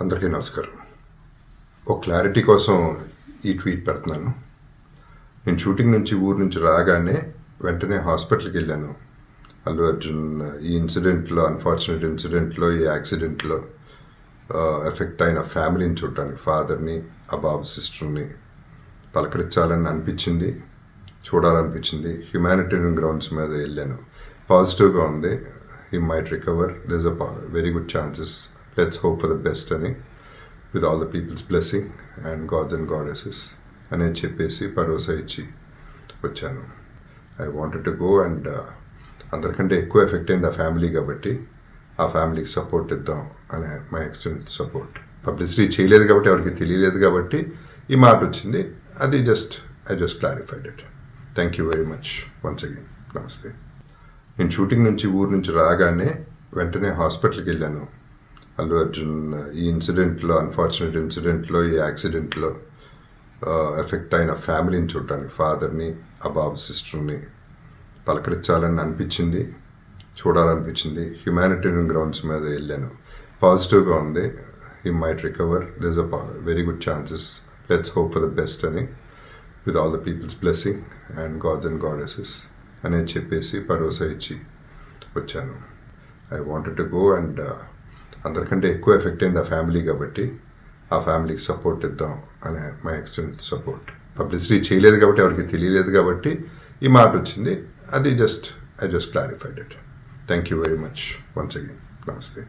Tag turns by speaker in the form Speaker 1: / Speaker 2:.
Speaker 1: అందరికీ నమస్కారం. ఒక క్లారిటీ కోసం ఈ ట్వీట్ పెడుతున్నాను. నేను షూటింగ్ నుంచి ఊరు నుంచి రాగానే వెంటనే హాస్పిటల్కి వెళ్ళాను. అల్లు అర్జున్ ఈ ఇన్సిడెంట్లో అన్ఫార్చునేట్ ఇన్సిడెంట్లో ఈ యాక్సిడెంట్లో ఎఫెక్ట్ అయిన ఫ్యామిలీని చూడటానికి ఫాదర్ని ఆ బాబు సిస్టర్ని పలకరించాలని అనిపించింది చూడాలనిపించింది. హ్యుమానిటేరియన్ గ్రౌండ్స్ మీద వెళ్ళాను. పాజిటివ్గా ఉంది. He might recover this a very good chances let's hope for the best అని with all the people's blessing and gods and goddesses అనేది చెప్పేసి భరోసా ఇచ్చి వచ్చాను I wanted to go and అందరికంటే ఎక్కువ ఎఫెక్ట్ అయింది ఆ ఫ్యామిలీ కాబట్టి ఆ ఫ్యామిలీకి సపోర్ట్ ఇద్దాం అనే మై ఎక్స్టెండ్ సపోర్ట్ పబ్లిసిటీ చేయలేదు కాబట్టి ఎవరికి తెలియలేదు కాబట్టి ఈ మాట వచ్చింది అది just I just clarified it thank you very much once again నమస్తే నేను షూటింగ్ నుంచి ఊరు నుంచి రాగానే వెంటనే హాస్పిటల్కి వెళ్ళాను. అల్లు అర్జున్ ఈ ఇన్సిడెంట్లో అన్ఫార్చునేట్ ఇన్సిడెంట్లో ఈ యాక్సిడెంట్లో ఎఫెక్ట్ అయిన ఫ్యామిలీని చూడటానికి ఫాదర్ని ఆ బాబు సిస్టర్ని పలకరించాలని అనిపించింది చూడాలనిపించింది. హ్యుమానిటేరియన్ గ్రౌండ్స్ మీద వెళ్ళాను. పాజిటివ్గా ఉంది. He might recover this a very good chances let's hope for the best అని with all the people's blessing and gods and goddesses అనేది చెప్పేసి భరోసా ఇచ్చి వచ్చాను. I wanted to go and అందరికంటే ఎక్కువ ఎఫెక్ట్ అయింది ఆ ఫ్యామిలీ కాబట్టి ఆ ఫ్యామిలీకి సపోర్ట్ ఇద్దాం అనే మై ఎక్స్టెంట్ సపోర్ట్ పబ్లిసిటీ చేయలేదు కాబట్టి ఎవరికి తెలియలేదు కాబట్టి ఈ మాట వచ్చింది. అది just I just clarified it thank you very much once again నమస్తే